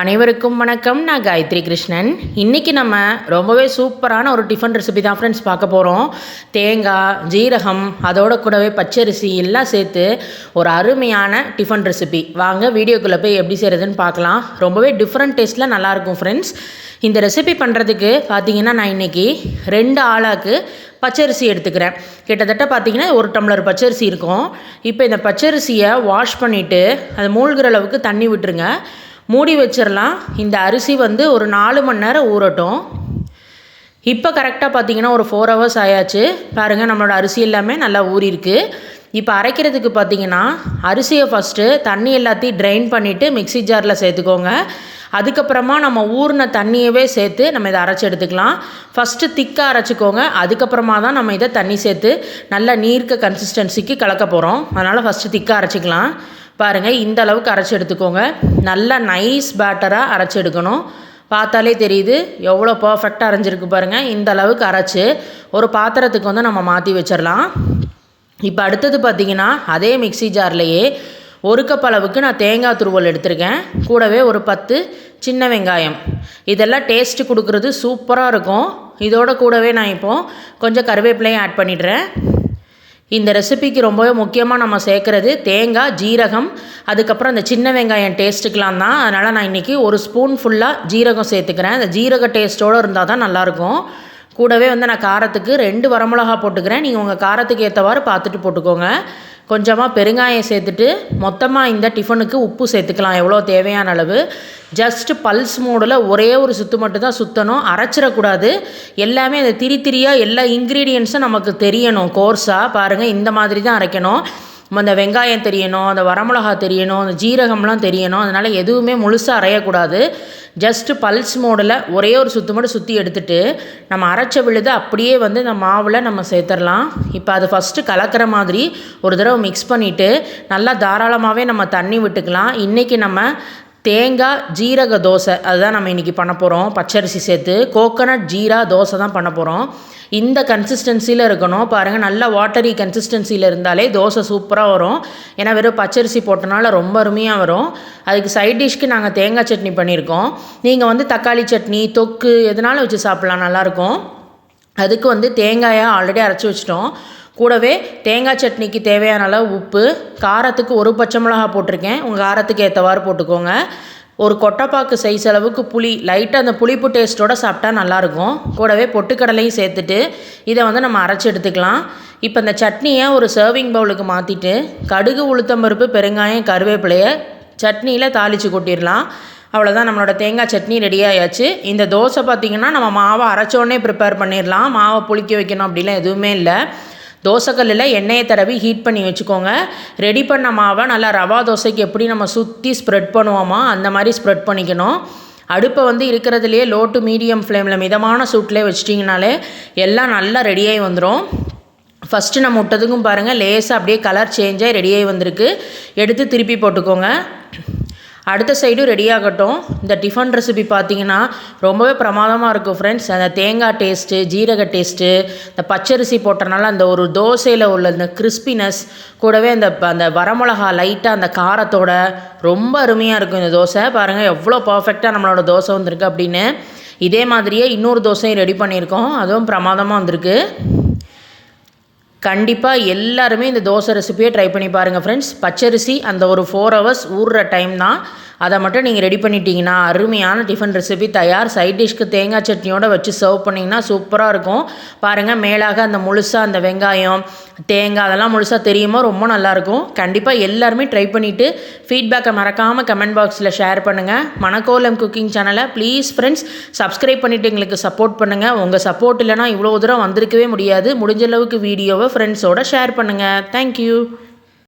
அனைவருக்கும் வணக்கம். நான் காயத்ரி கிருஷ்ணன். இன்றைக்கி நம்ம ரொம்பவே சூப்பரான ஒரு டிஃபன் ரெசிபி தான் ஃப்ரெண்ட்ஸ் பார்க்க போகிறோம் தேங்காய் ஜீரகம் அதோட கூடவே பச்சரிசி எல்லாம் சேர்த்து ஒரு அருமையான டிஃபன் ரெசிபி வாங்க வீடியோக்குள்ளே போய் எப்படி செய்கிறதுன்னு பார்க்கலாம். ரொம்பவே டிஃப்ரெண்ட் டேஸ்ட்டில் நல்லாயிருக்கும் ஃப்ரெண்ட்ஸ் இந்த ரெசிபி பண்ணுறதுக்கு பார்த்தீங்கன்னா நான் இன்றைக்கி ரெண்டு ஆளாக்கு பச்சரிசி எடுத்துக்கிறேன். கிட்டத்தட்ட பார்த்தீங்கன்னா ஒரு டம்ளர் பச்சரிசி இருக்கும். இப்போ இந்த பச்சரிசியை வாஷ் பண்ணிவிட்டு அதை மூழ்கிற அளவுக்கு தண்ணி விட்டுருங்க. மூடி வச்சிடலாம் இந்த அரிசி வந்து ஒரு நாலு மணி நேரம் ஊறட்டும். இப்போ கரெக்டாக பார்த்தீங்கன்னா ஒரு ஃபோர் ஹவர்ஸ் ஆயாச்சு. பாருங்கள் நம்மளோட அரிசி எல்லாமே நல்லா ஊறியிருக்கு. இப்போ அரைக்கிறதுக்கு பார்த்தீங்கன்னா அரிசியை ஃபஸ்ட்டு தண்ணி எல்லாத்தையும் ட்ரைன் பண்ணிவிட்டு மிக்சி ஜாரில் சேர்த்துக்கோங்க. அதுக்கப்புறமா நம்ம ஊறின தண்ணியவே சேர்த்து நம்ம இதை அரைச்சி எடுத்துக்கலாம். ஃபஸ்ட்டு திக்காக அரைச்சிக்கோங்க. அதுக்கப்புறமா தான் நம்ம இதை தண்ணி சேர்த்து நல்லா நீர்க்க கன்சிஸ்டன்சிக்கு கலக்க போகிறோம் அதனால் ஃபஸ்ட்டு திக்காக அரைச்சிக்கலாம். பாருங்கள் இந்த அளவுக்கு அரைச்சி எடுத்துக்கோங்க. நல்லா நைஸ் பேட்டராக அரைச்சி எடுக்கணும். பார்த்தாலே தெரியுது எவ்வளோ பர்ஃபெக்டாக அரைஞ்சிருக்கு பாருங்கள் இந்த அளவுக்கு அரைச்சி ஒரு பாத்திரத்துக்கு வந்து நம்ம மாற்றி வச்சிடலாம். இப்போ அடுத்தது பார்த்திங்கன்னா அதே மிக்சி ஜார்லேயே ஒரு கப் அளவுக்கு நான் தேங்காய் துருவல் எடுத்திருக்கேன். கூடவே ஒரு பத்து சின்ன வெங்காயம். இதெல்லாம் டேஸ்ட்டு கொடுக்குறது சூப்பராக இருக்கும். இதோட கூடவே நான் இப்போது கொஞ்சம் கருவேப்பிலையும் ஆட் பண்ணிடுறேன். இந்த ரெசிபிக்கு ரொம்பவே முக்கியமாக நம்ம சேர்க்குறது தேங்காய் ஜீரகம் அதுக்கப்புறம் அந்த சின்ன வெங்காயம் டேஸ்ட்டுக்கெலாம் தான். அதனால் நான் இன்றைக்கி ஒரு ஸ்பூன் ஃபுல்லாக ஜீரகம் சேர்த்துக்கிறேன். அந்த ஜீரக டேஸ்ட்டோடு இருந்தால் தான் நல்லாயிருக்கும். கூடவே வந்து நான் காரத்துக்கு ரெண்டு வரமிளகா போட்டுக்கிறேன். நீங்கள் உங்கள் காரத்துக்கு ஏற்றவாறு பார்த்துட்டு போட்டுக்கோங்க. கொஞ்சமாக பெருங்காயம் சேர்த்துட்டு மொத்தமாக இந்த டிஃபனுக்கு உப்பு சேர்த்துக்கலாம். எவ்வளோ தேவையான அளவு? ஜஸ்ட்டு பல்ஸ் மூடில் ஒரே ஒரு சுத்து மட்டும்தான் சுற்றணும் அரைச்சிடக்கூடாது. எல்லாமே அந்த திரி திரியாக எல்லா இன்க்ரீடியன்ஸும் நமக்கு தெரியணும். கோர்ஸாக பாருங்கள் இந்த மாதிரி தான் அரைக்கணும். அந்த வெங்காயம் தெரியணும் அந்த வரமிளகா தெரியணும் அந்த ஜீரகம்லாம் தெரியணும். அதனால் எதுவுமே முழுசாக அரையக்கூடாது. ஜஸ்ட்டு பல்ஸ் மோடில் ஒரே ஒரு சுற்று மட்டும் சுற்றி எடுத்துகிட்டு நம்ம அரைச்ச விழுது அப்படியே வந்து இந்த மாவில் நம்ம சேர்த்துடலாம். இப்போ அது ஃபஸ்ட்டு கலக்கிற மாதிரி ஒரு தடவை மிக்ஸ் பண்ணிவிட்டு நல்லா தாராளமாகவே நம்ம தண்ணி விட்டுக்கலாம். இன்றைக்கி நம்ம தேங்காய் ஜீரக தோசை அதுதான் நம்ம இன்றைக்கி பண்ண போகிறோம் பச்சரிசி சேர்த்து கோகனட் ஜீரா தோசை தான் பண்ண போகிறோம் இந்த கன்சிஸ்டன்சியில் இருக்கணும். பாருங்கள் நல்லா வாட்டரி கன்சிஸ்டன்சியில் இருந்தாலே தோசை சூப்பராக வரும். ஏன்னா வெறும் பச்சரிசி போட்டனால ரொம்ப அருமையாக வரும். அதுக்கு சைட் டிஷ்க்கு நாங்கள் தேங்காய் சட்னி பண்ணியிருக்கோம். நீங்கள் வந்து தக்காளி சட்னி தொக்கு எதனாலும் வச்சு சாப்பிட்லாம் நல்லாயிருக்கும் அதுக்கு வந்து தேங்காயை ஆல்ரெடி அரைச்சி வச்சிட்டோம். கூடவே தேங்காய் சட்னிக்கு தேவையான அளவு உப்பு காரத்துக்கு ஒரு பச்சை மிளகா போட்டிருக்கேன். உங்கள் காரத்துக்கு ஏற்றவாறு போட்டுக்கோங்க. ஒரு கொட்டைப்பாக்கு சைஸ் அளவுக்கு புளி லைட்டாக அந்த புளிப்பு டேஸ்ட்டோடு சாப்பிட்டா நல்லாயிருக்கும். கூடவே பொட்டுக்கடலையும் சேர்த்துட்டு இதை வந்து நம்ம அரைச்சி எடுத்துக்கலாம். இப்போ இந்த சட்னியை ஒரு சர்விங் பவுலுக்கு மாற்றிட்டு கடுகு உளுத்தம்பருப்பு பெருங்காயம் கருவேப்பிலையை சட்னியில் தாளித்து கொட்டிடலாம். அவ்வளோதான் நம்மளோட தேங்காய் சட்னி ரெடி ஆயாச்சு. இந்த தோசை பார்த்திங்கன்னா நம்ம மாவை அரைச்சோடனே ப்ரிப்பேர் பண்ணிடலாம். மாவை புளிக்க வைக்கணும் அப்படிலாம் எதுவுமே இல்லை. தோசைக்கல்லில் எண்ணெயை தடவி ஹீட் பண்ணி வச்சுக்கோங்க. ரெடி பண்ண மாவை நல்லா ரவா தோசைக்கு எப்படி நம்ம சுற்றி ஸ்ப்ரெட் பண்ணுவோமோ அந்த மாதிரி ஸ்ப்ரெட் பண்ணிக்கணும். அடுப்பை வந்து இருக்கிறதுலையே லோ டு மீடியம் ஃப்ளேமில் மிதமான சூட்லேயே வச்சிட்டிங்கனாலே எல்லாம் நல்லா ரெடியாகி வந்துடும் ஃபஸ்ட்டு நம்ம விட்டதுக்கும் பாருங்கள் லேசாக அப்படியே கலர் சேஞ்சாகி ரெடியாகி வந்திருக்கு. எடுத்து திருப்பி போட்டுக்கோங்க. அடுத்த சைடும் ரெடி ஆகட்டும். இந்த டிஃபன் ரெசிபி பார்த்தீங்கன்னா ரொம்பவே பிரமாதமாக இருக்கும் ஃப்ரெண்ட்ஸ் அந்த தேங்காய் டேஸ்ட்டு ஜீரக டேஸ்ட்டு இந்த பச்சரிசி போட்டனால அந்த ஒரு தோசையில் உள்ள இந்த கிறிஸ்பினஸ் கூடவே அந்த அந்த வரமிளகா லைட்டாக அந்த காரத்தோட ரொம்ப அருமையாக இருக்கும் இந்த தோசை. பாருங்கள் எவ்வளோ பர்ஃபெக்டாக நம்மளோட தோசை வந்திருக்கு அப்படின்னு. இதே மாதிரியே இன்னொரு தோசையும் ரெடி பண்ணியிருக்கோம். அதுவும் பிரமாதமாக வந்திருக்கு. கண்டிப்பாக எல்லாருமே இந்த தோசை ரெசிபியை ட்ரை பண்ணி பாருங்கள் ஃப்ரெண்ட்ஸ் பச்சரிசி அந்த ஒரு ஃபோர் ஹவர்ஸ் ஊறுற டைம் தான். அதை மட்டும் நீங்கள் ரெடி பண்ணிட்டீங்கன்னா அருமையான டிஃபன் ரெசிபி தயார். சைட் டிஷ்க்கு தேங்காய் சட்னியோடு வச்சு சர்வ் பண்ணிங்கன்னா சூப்பராக இருக்கும். பாருங்கள் மேலாக அந்த முழுசாக அந்த வெங்காயம் தேங்காய் அதெல்லாம் முழுசாக தெரியுமோ? ரொம்ப நல்லாயிருக்கும் கண்டிப்பாக எல்லாருமே ட்ரை பண்ணிவிட்டு ஃபீட்பேக்கை மறக்காமல் கமெண்ட் பாக்ஸில் ஷேர் பண்ணுங்கள் மணக்கோலம் குக்கிங் சேனலை ப்ளீஸ் ஃப்ரெண்ட்ஸ் சப்ஸ்கிரைப் பண்ணிவிட்டு எங்களுக்கு சப்போர்ட் பண்ணுங்கள் உங்கள் சப்போர்ட் இல்லைனா இவ்வளோ தூரம் வந்திருக்கவே முடியாது. முடிஞ்ச அளவுக்கு வீடியோவை ஃப்ரெண்ட்ஸோட ஷேர் பண்ணுங்கள் தேங்க்யூ